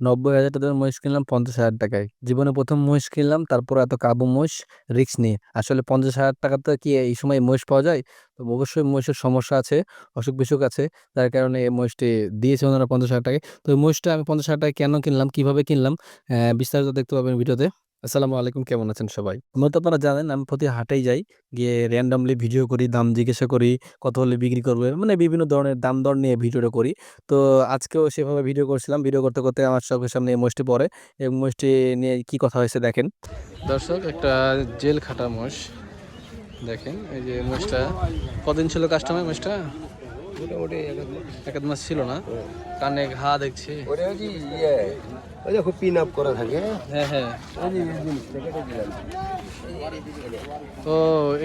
নব্বই হাজার টাকার মহিষ কিনলাম, পঞ্চাশ হাজার টাকায়। জীবনে প্রথম মহিষ কিনলাম, তারপর এত কাবু মহিষ রিক্স নিয়ে। আসলে পঞ্চাশ হাজার টাকাতে কি এই সময় মহিষ পাওয়া যায়? তো অবশ্যই মহিষের সমস্যা আছে, অসুখ বিসুখ আছে তার কারণে এই মহিষটি দিয়েছে ওনারা পঞ্চাশ হাজার টাকায়। তো এই মহিষটা আমি পঞ্চাশ হাজার টাকায় কেন কিনলাম, কীভাবে কিনলাম? বিস্তারিত দেখতে পাবেন ভিডিওতে। আসসালামু আলাইকুম, কেমন আছেন সবাই? মূলত আপনারা জানেন, আমি প্রতি হাটেই যাই, গিয়ে র্যান্ডমলি ভিডিও করি, দাম জিজ্ঞাসা করি, কত হলে বিক্রি করবে মানে বিভিন্ন ধরনের দাম দর নিয়ে ভিডিওটা করি। তো আজকেও সেভাবে ভিডিও করছিলাম ভিডিও করতে করতে আমার চোখের সামনে মোষটি পড়ে এবং মোষটি নিয়ে কি কথা হয়েছে দেখেন। দর্শক, একটা জেল খাটা মোষ দেখেন, এই যে মোষটা কদিন ছিল কাস্টমার মোষটা মোটামুটি এক আধ মাস ছিল না? কানে ঘা দেখছি। ওটা হচ্ছে ইয়ে ওই দেখো পিন আপ করা থাকে। হ্যাঁ হ্যাঁ। ও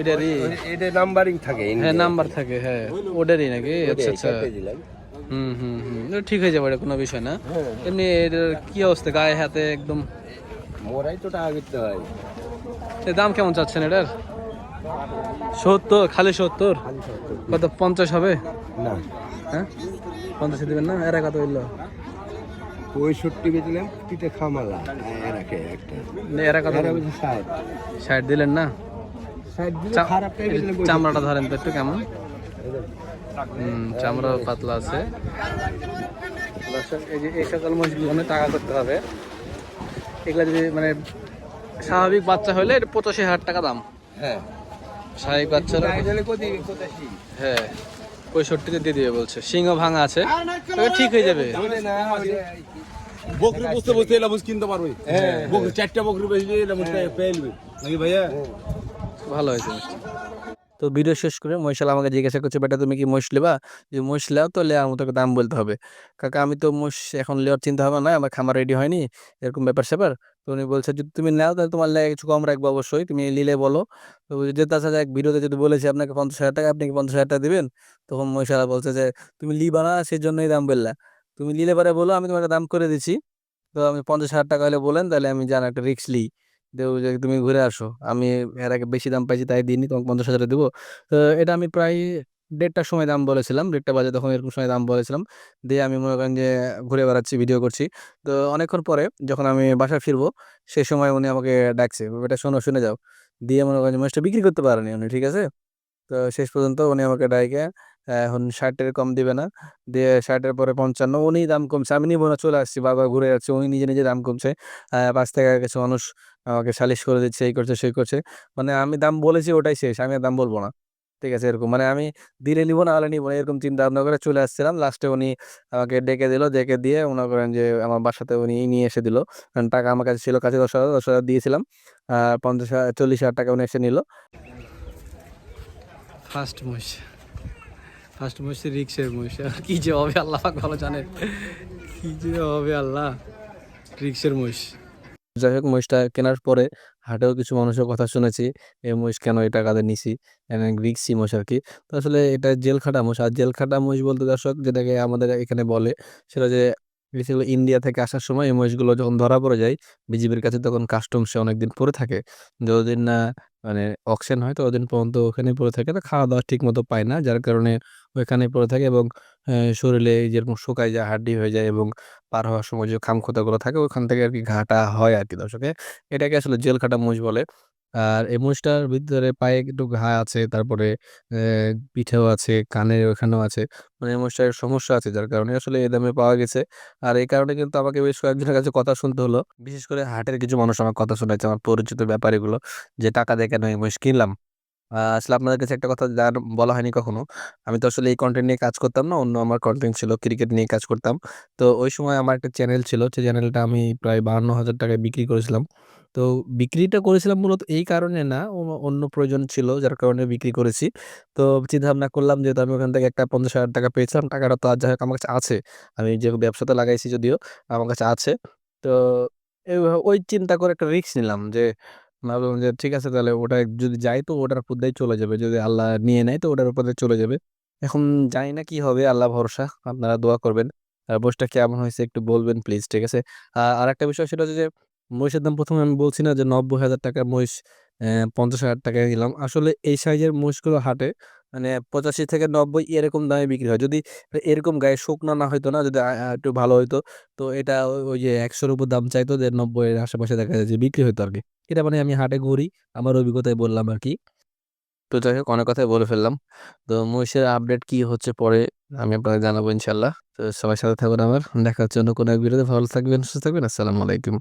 এটারই? এটা নাম্বারিং থাকে হ্যাঁ নাম্বার থাকে হ্যাঁ। ওটারই নাকি? আচ্ছা আচ্ছা। হুম হুম হুম। ঠিক হয়ে যাবে এটা কোনো বিষয় না। হ্যাঁ। এমনি এটার কি অবস্থা গায়ে হাতে একদম? মোরাই তো টাকা দিতে হয় দাম কেমন চাচ্ছেন এটার? সত্তর খালি সত্তর। কত পঞ্চাশ হবে? না। হ্যাঁ? পঞ্চাশে দেবেন না? এরা কত হইল? পঁয়ষট্টি বেচলাম পিঠে খামালা। রাখে একটা। এরা কত ষাট। ষাট দিলেন না? চামড়াটা ধরেন তো একটু কেমন? হুম চামড়া পাতলা আছে। এই যে এই সকল অনেক টাকা করতে হবে। এগুলো যদি মানে স্বাভাবিক বাচ্চা হলে এটা পঁচাশি হাজার টাকা দাম। হ্যাঁ। স্বাভাবিক বাচ্চা হ্যাঁ পঁয়ষট্টিতে দিয়ে দিবে বলছে। সিংহ ভাঙা আছে। ঠিক হয়ে যাবে। বকরি বুঝতে বুঝতে এলাম কিনতে পারবে। হ্যাঁ। বকরি চারটা বকরি বেচলে এলাম পেয়ে নাকি ভাইয়া? ভালো হয়েছে। তো ভিডিও শেষ করে মহিশাল আমাকে জিজ্ঞাসা করছে বেটা তুমি কি মহিষ লেবা যদি মহিষ লেও তো লেয়ার মতো দাম বলতে হবে। কাকা আমি তো মহিষ এখন লেওয়ার চিন্তা হবে না আমার খামার রেডি হয়নি এরকম ব্যাপার স্যাপার তো উনি বলছে, যদি তুমি নাও, তাহলে তোমার লেগে কিছু কম রাখব অবশ্যই। তুমি নিলে বলো। তো যে তাছাড়া এক ভিডিওতে যদি বলেছি, আপনাকে পঞ্চাশ হাজার টাকা, আপনি কি পঞ্চাশ হাজার টাকা দেবেন? তখন মহিশালা বলছে যে, তুমি লিবা না সেই জন্যই দাম বললা তুমি নিলে পারে বলো, আমি তোমাকে দাম করে দিচ্ছি তো আমি পঞ্চাশ হাজার টাকা হলে বলেন, তাহলে আমি জান একটা রিক্স লিই। দেবো যে তুমি ঘুরে আসো। আমি এর আগে বেশি দাম পাইছি, তাই দিইনি, তোমাকে পঞ্চাশ হাজারে দেবো। তো এটা আমি প্রায় দেড়টার সময় দাম বলেছিলাম দেড়টা বাজে তখন এরকম সময় দাম বলেছিলাম। দিয়ে আমি মনে করেন যে ঘুরে বেড়াচ্ছি ভিডিও করছি। তো অনেকক্ষণ পরে যখন আমি বাসায় ফিরবো সেই সময় উনি আমাকে ডাকছে, এটা শোনো, শুনে যাও। দিয়ে মনে করেন যে মাছটা বিক্রি করতে পারেনি উনি, ঠিক আছে? তো শেষ পর্যন্ত উনি আমাকে ডাইকে এখন ষাটের কম দিবে না। দিয়ে ষাটের পরে পঞ্চান্ন, উনি দাম কমছে। আমি নিবো না, চলে আসছি, বারবার ঘুরে যাচ্ছে, উনি নিজে নিজে দাম কমছে। পাঁচ থেকে কিছু মানুষ আমাকে সালিশ করে দিচ্ছে, এই করছে, সেই করছে। মানে আমি দাম বলেছি, ওটাই শেষ, আমি আর দাম বলব না। ঠিক আছে, এরকম। মানে আমি দিলে নিবো না হলে নিবো না, এরকম চিন্তা ভাবনা করে চলে আসছিলাম। লাস্টে উনি আমাকে ডেকে দিল, ডেকে দিয়ে মনে করেন যে আমার বাসাতে উনি নিয়ে এসে দিল। কারণ টাকা আমার কাছে ছিল কাছে দশ হাজার দশ হাজার দিয়েছিলাম। আর পঞ্চাশ হাজার, চল্লিশ হাজার টাকা উনি এসে নিল। ফার্স্ট মহিষ। ফার্স্ট মহিষ রিক্সের মহিষ। কি যে হবে, আল্লাহ ভালো জানে কি যে হবে, আল্লাহ। রিক্সের মহিষ। যাই হোক, মহিষটা কেনার পরে হাটেও কিছু মানুষের কথা শুনেছি এই মহিষ, কেন এই টাকাতে নিছি? রিক্সি মহিষ আর কি তো আসলে এটা জেল খাটা মহিষ। আর জেল খাটা মহিষ বলতে দর্শক, যেটাকে আমাদের এখানে বলে, সেটা যে বেসিক্যালি ইন্ডিয়া থেকে আসার সময় এই মহিষগুলো যখন ধরা পড়ে যায়, বিজিবির কাছে তখন কাস্টমসে অনেকদিন পরে থাকে। যতদিন না মানে অকশন হয় তো ওদিন পর্যন্ত ওখানে পড়ে থাকে। তো খাওয়া দাওয়া ঠিক মতো পায় না, যার কারণে ওইখানে পড়ে থাকে এবং শরীরে যেরকম শুকায় যায়, হাড্ডি হয়ে যায় এবং পার হওয়ার সময় যে খামখোতাগুলো থাকে, ওখান থেকে আর কি ঘাটা হয় আর কি দর্শকে। এটাকে আসলে জেল খাটা মুজ বলে। আর এই মুষটার ভিতরে পায়ে একটু ঘা আছে, তারপরে পিঠেও আছে কানের ওখানেও আছে। মানে এই মুষটার সমস্যা আছে, যার কারণে আসলে এই দামে পাওয়া গেছে। আর এই কারণে কিন্তু আমাকে বেশ কয়েকজনের কাছে কথা শুনতে হলো। বিশেষ করে হাটের কিছু মানুষ আমার কথা শোনাচ্ছে আমার পরিচিত ব্যাপারীগুলো যে টাকা দিয়ে কেন এই মহিষ কিনলাম। আসলে আপনাদের কাছে একটা কথা যার বলা হয়নি কখনো। আমি তো আসলে এই কন্টেন্ট নিয়ে কাজ করতাম না, অন্য আমার কন্টেন্ট ছিল ক্রিকেট নিয়ে কাজ করতাম। তো ওই সময় আমার একটা চ্যানেল ছিল, সেই চ্যানেলটা আমি প্রায় বাহান্ন হাজার টাকায় বিক্রি করেছিলাম। তো বিক্রিটা করেছিলাম মূলত এই কারণে না অন্য প্রয়োজন ছিল যার কারণে বিক্রি করেছি। তো চিন্তা ভাবনা করলাম যেহেতু আমি ওখান থেকে একটা পঞ্চাশ হাজার টাকা পেয়েছিলাম, টাকাটা তো যাই হোক আমার কাছে আছে। আমি যে ব্যবসাতে লাগাইছি যদিও আমার কাছে আছে। তো ওই চিন্তা করে একটা রিস্ক নিলাম যে, ভাবলাম যে ঠিক আছে তাহলে ওটা যদি যাই তো ওটার উপর দিয়ে চলে যাবে। যদি আল্লাহ নিয়ে নেয় তো ওটার উপর দিয়ে চলে যাবে। এখন জানি না কি হবে, আল্লাহ ভরসা, আপনারা দোয়া করবেন। বসটা কেমন হয়েছে একটু বলবেন প্লিজ ঠিক আছে? আর একটা বিষয় সেটা হচ্ছে যে মহিষের দাম প্রথমে আমি বলছি না যে নব্বই হাজার টাকা মহিষ পঞ্চাশ হাজার টাকায় নিলাম। আসলে এই সাইজের মহিষগুলো হাটে মানে পঁচাশি থেকে নব্বই এরকম দামে বিক্রি হয়। যদি এরকম গায়ে শুকনা না হইতো না, যদি একটু ভালো হইতো, তো এটা ওই- যে একশোর উপর দাম চাইতো যে নব্বই এর আশেপাশে দেখা যায় যে বিক্রি হইতো আর কি এটা মানে আমি হাটে ঘুরি, আমার অভিজ্ঞতায় বললাম আর কি তো যাই হোক, অনেক কথাই বলে ফেললাম। তো মহিষের আপডেট কি হচ্ছে পরে, আমি আপনাকে জানাব ইনশাল্লাহ তো সবাই সাথে থাকবেন আমার দেখা হচ্ছে অন্য কোনো এক ভিডিওতে ভালো থাকবেন, সুস্থ থাকবেন। আসসালামু আলাইকুম।